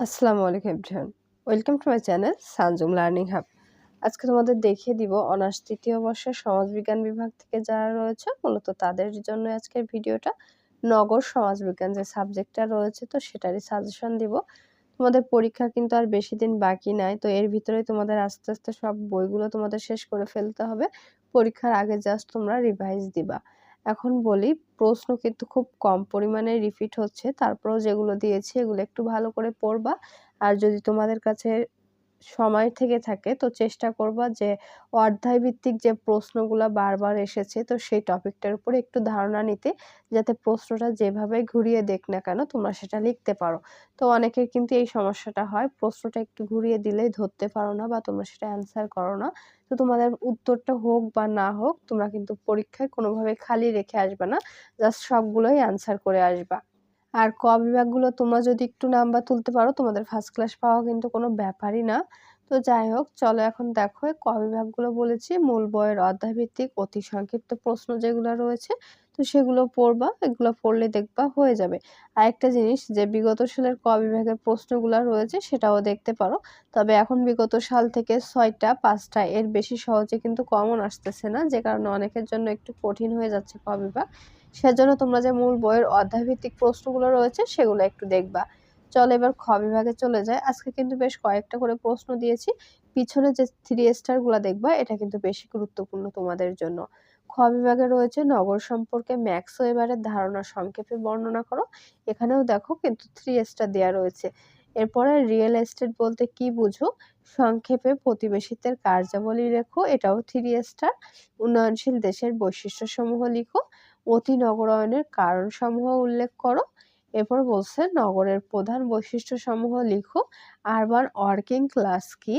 আসসালামু আলাইকুম everyone. Welcome to my channel Sanjum learning hub. আজকে তোমাদের দেখিয়ে দিব অনার্স তৃতীয় বর্ষের সমাজবিজ্ঞান বিভাগ থেকে যারা রয়েছে, মূলত তাদের জন্য আজকের ভিডিওটা। নগর সমাজবিজ্ঞান যে সাবজেক্টটা রয়েছে, তো সেটারই সাজেশন দিব। তোমাদের পরীক্ষা কিন্তু আর বেশি দিন বাকি নাই, তো এর ভিতরেই তোমাদের আস্তে আস্তে সব বইগুলো তোমাদের শেষ করে ফেলতে হবে। পরীক্ষার আগে জাস্ট তোমরা রিভাইজ দিবা। এখন বলি, প্রশ্ন কিন্তু খুব কম পরিমাণে রিপিট হচ্ছে। তারপরেও যেগুলো দিয়েছি, এগুলো একটু ভালো করে পড়বা। আর যদি তোমাদের কাছে সময় থেকে থাকে, তো চেষ্টা করবা যে অধ্যায় ভিত্তিক যে প্রশ্নগুলো বারবার এসেছে, তো সেই টপিকটার উপরে একটু ধারণা নিতে, যাতে প্রশ্নটা যেভাবে ঘুরিয়ে দেখ না কেন তোমরা সেটা লিখতে পারো। তো অনেকের কিন্তু এই সমস্যাটা হয়, প্রশ্নটা একটু ঘুরিয়ে দিলেই ধরতে পারো না বা তোমরা সেটা অ্যান্সার করো না। তো তোমাদের উত্তরটা হোক বা না হোক, তোমরা কিন্তু পরীক্ষায় কোনোভাবে খালি রেখে আসবে না জাস্ট সবগুলোই অ্যান্সার করে আসবা। আর ক বিভাগগুলো তোমরা যদি একটু নাম্বার তুলতে পারো, তোমাদের ফার্স্ট ক্লাস পাওয়া কিন্তু কোনো ব্যাপারই না। তো যাই হোক, চলো এখন দেখো ক বিভাগগুলো বলেছি, মূল বইয়ের অধ্যায়ভিত্তিক, অতি সংক্ষিপ্ত প্রশ্ন যেগুলো রয়েছে, তো সেগুলো পড়বা, এগুলো পড়লে দেখবা হয়ে যাবে। আরেকটা জিনিস, যে বিগত সালের ক বিভাগের প্রশ্নগুলো রয়েছে, সেটাও দেখতে পারো। তবে এখন বিগত সাল থেকে ছয়টা, পাঁচটা, এর বেশি সহজে কিন্তু কমন আসতেছে না, যে কারণে অনেকের জন্য একটু কঠিন হয়ে যাচ্ছে ক বিভাগ। সেজন্য তোমরা যে মূল বইয়ের অধ্যায়ভিত্তিক প্রশ্নগুলো রয়েছে, সেগুলো একটু দেখবা। চলো এবার খ বিভাগে চলে যায় আজকে কিন্তু বেশ কয়েকটা করে প্রশ্ন দিয়েছি। পিছনে যে থ্রি স্টারগুলো দেখবা, এটা কিন্তু বেশি গুরুত্বপূর্ণ তোমাদের জন্য। খ বিভাগে রয়েছে, নগর সম্পর্কে ম্যাক্স এবারের ধারণা সংক্ষেপে বর্ণনা করো। এখানেও দেখো কিন্তু থ্রি স্টার দেওয়া রয়েছে। এরপরে রিয়েল এস্টেট বলতে কি বুঝো? সংক্ষেপে প্রতিবেশিত্বের কার্যাবলী লেখো, এটাও থ্রি স্টার উন্নয়নশীল দেশের বৈশিষ্ট্যসমূহ লিখো। অতি নগরায়নের কারণ সমূহ উল্লেখ করো। এরপর বলছে, নগরের প্রধান বৈশিষ্ট্য সমূহ লিখো। আরবান ওয়ার্কিং ক্লাস কি?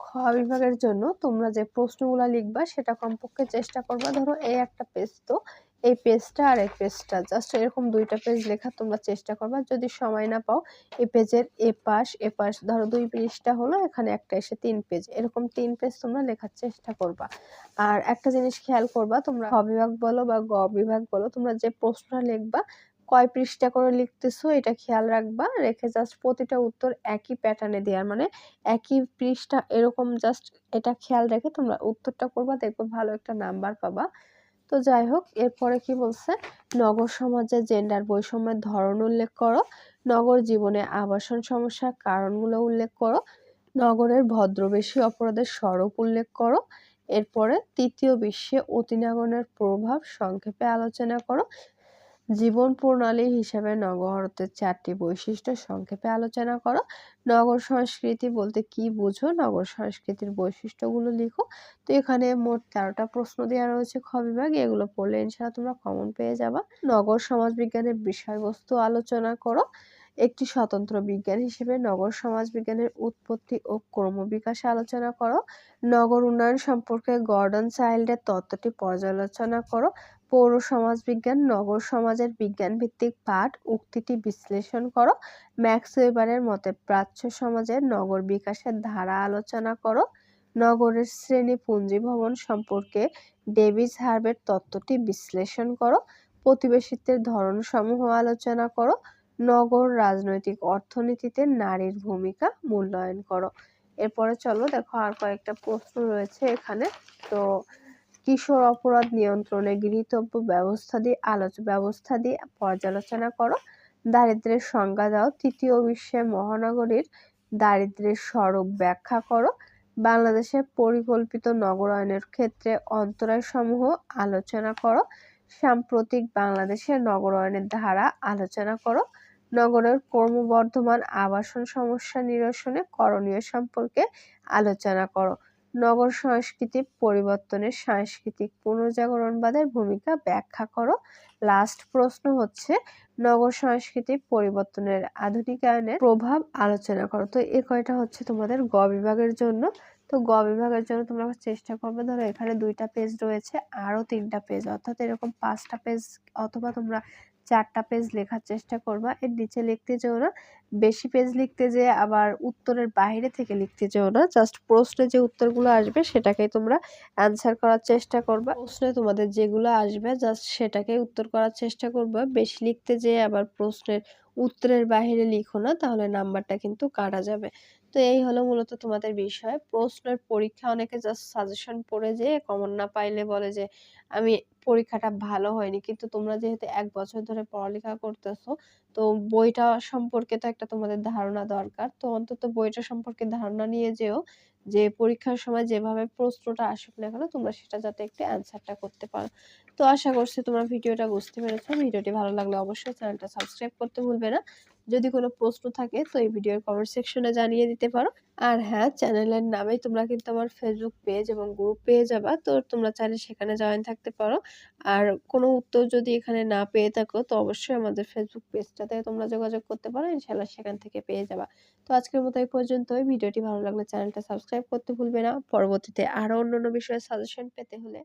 খ বিভাগের জন্য তোমরা যে প্রশ্নগুলো লিখবা, সেটা কমপক্ষে চেষ্টা করবা। ধরো, এই একটা পেজ তো এই পেজটা আর এই পেজটা জাস্ট এরকম দুইটা পেজ লেখা তোমরা চেষ্টা করবা। যদি সময় না পাও, এই পেজের এ পাশ এ পাশ ধরো দুই পেজটা হলো, এখানে একটা এসে তিন পেজ এরকম তিন পেজ তোমরা লেখার চেষ্টা করবা। আর একটা জিনিস খেয়াল করবা, তোমরা খ বিভাগ বলো বা গ বিভাগ বলো, তোমরা যে প্রশ্নটা লিখবা, কয় পৃষ্ঠা করে লিখতেছো, এটা খেয়াল রাখবা। রেখে জাস্ট প্রতিটা উত্তর একই প্যাটার্নে দেওয়ার। মানে একই পৃষ্ঠা, এরকম জাস্ট এটা খেয়াল রেখে তোমরা উত্তরটা করবা, দেখব ভালো একটা নাম্বার পাবা। তো যাই হোক, এরপরে কি বলছে? নগর সমাজে জেন্ডার বৈষম্যের ধরন উল্লেখ করো। নগর জীবনে আবাসন সমস্যার কারণগুলো উল্লেখ করো। নগরের ভদ্রবেশী অপরাধের স্বরূপ উল্লেখ করো। এরপরে তৃতীয় বিশ্বে অতিনাগনের প্রভাব সংক্ষেপে আলোচনা করো। জীবন প্রণালী হিসাবে নগরতের চারটি বৈশিষ্ট্য সংক্ষেপে আলোচনা করো। নগর সংস্কৃতি বলতে কি বোঝো? নগর সংস্কৃতির বৈশিষ্ট্যগুলো লিখো। তো এখানে মোট তেরোটা প্রশ্ন দেওয়া রয়েছে খ বিভাগে। এগুলো পড়লে ইনশাল্লাহ তোমরা কমন পেয়ে যাবা। নগর সমাজ বিজ্ঞানের বিষয়বস্তু আলোচনা করো। একটি স্বতন্ত্র বিজ্ঞান হিসেবে নগর সমাজ বিজ্ঞানের উৎপত্তি ও ক্রমবিকাশে আলোচনা করো। নগর উন্নয়ন সম্পর্কে গর্ডন চাইল্ডের তত্ত্বটি পর্যালোচনা করো। পৌর সমাজ বিজ্ঞান নগর সমাজের বিজ্ঞান ভিত্তিক পাঠ, উক্তিটি বিশ্লেষণ করো। ম্যাক্স ওয়েবারের মতে প্রাচ্য সমাজের নগর বিকাশের ধারা আলোচনা করো। নগরের শ্রেণি পুঞ্জি ভবন সম্পর্কে ডেভিস হার্বের তত্ত্বটি বিশ্লেষণ করো। প্রতিবেশিত্বের ধরনসমূহ আলোচনা করো। নগর রাজনৈতিক অর্থনীতিতে নারীর ভূমিকা মূল্যায়ন করো। এরপরে চলো দেখো আর কয়েকটা প্রশ্ন রয়েছে এখানে। তো কিশোর অপরাধ নিয়ন্ত্রণে গৃহীতব্য ব্যবস্থা দিয়ে আলোচ ব্যবস্থা দিয়ে পর্যালোচনা করো। দারিদ্রের সংজ্ঞা দাও। তৃতীয় বিশ্বের মহানগরীর দারিদ্রের স্বরূপ ব্যাখ্যা করো। বাংলাদেশের পরিকল্পিত নগরায়নের ক্ষেত্রে অন্তরায়সমূহ আলোচনা করো। সাম্প্রতিক বাংলাদেশের নগরায়নের ধারা আলোচনা করো। নগরের ক্রমবর্ধমান আবাসন সমস্যা নিরসনে করণীয় সম্পর্কে আলোচনা করো। নগর সংস্কৃতি পরিবর্তনের সাংস্কৃতিক পুনর্জাগরণবাদের ভূমিকা ব্যাখ্যা করো। লাস্ট প্রশ্ন হচ্ছে নগর সংস্কৃতি পরিবর্তনের আধুনিকায়নের প্রভাব আলোচনা করো। তো এ কয়টা হচ্ছে তোমাদের গ বিভাগের জন্য? তো গ বিভাগের জন্য তোমরা চেষ্টা করবে। ধরো এখানে দুইটা পেজ রয়েছে, আরও তিনটা পেজ অর্থাৎ এরকম পাঁচটা পেজ অথবা তোমরা চারটা পেজ লেখার চেষ্টা করবা। এর নিচে লিখতে যেও না। বেশি পেজ লিখতে যে আবার উত্তরের বাইরে থেকে লিখতে যেও না। জাস্ট প্রশ্নে যে উত্তরগুলো আসবে সেটাকেই তোমরা অ্যান্সার করার চেষ্টা করবা। প্রশ্নে তোমাদের যেগুলো আসবে জাস্ট সেটাকেই উত্তর করার চেষ্টা করবা। বেশি লিখতে যেয়ে আবার প্রশ্নের উত্তরের বাইরে লিখো না, তাহলে নাম্বারটা কিন্তু কাটা যাবে। তো এই হলো মূলত তোমাদের বিষয়। প্রশ্নের পরীক্ষা অনেকে জাস্ট সাজেশন পড়ে যেয়ে কমন না পাইলে বলে যে, আমি পরীক্ষাটা ভালো হয়নি। কিন্তু তোমরা যেহেতু এক বছর ধরে পড়ালেখা করতেছো, তো বইটা সম্পর্কে তো একটা তোমাদের ধারণা দরকার। তো অন্তত বইটা সম্পর্কে ধারণা নিয়ে যেও যে পরীক্ষার সময় যেভাবে প্রশ্নটা আসুক না কেন, তোমরা সেটা যাতে একটু অ্যান্সারটা করতে পারো। তো আশা করছি তোমরা ভিডিওটা বুঝতে পেরেছ। ভিডিওটি ভালো লাগলে অবশ্যই চ্যানেলটা সাবস্ক্রাইব করতে ভুলবে না। যদি কোনো প্রশ্ন থাকে তো এই ভিডিওর কমেন্ট সেকশনে জানিয়ে দিতে পারো। আর হ্যাঁ চ্যানেলের নামেই তোমরা কিন্তু আমার ফেসবুক পেজ এবং গ্রুপ পেয়ে যাবা, তো তোমরা চাইলে সেখানে জয়েন থাকতে পারো। আর কোনো উত্তর যদি এখানে না পেয়ে থাকো, তো অবশ্যই আমাদের ফেসবুক পেজটাতে তোমরা যোগাযোগ করতে পারো ইনশাল্লাহ সেখান থেকে পেয়ে যাবা। তো আজকের মতো এই পর্যন্তই। ভিডিওটি ভালো লাগলে চ্যানেলটা সাবস্ক্রাইব করতে ভুলবে না। পরবর্তীতে আরও অন্য অন্য বিষয়ে সাজেশন পেতে হলে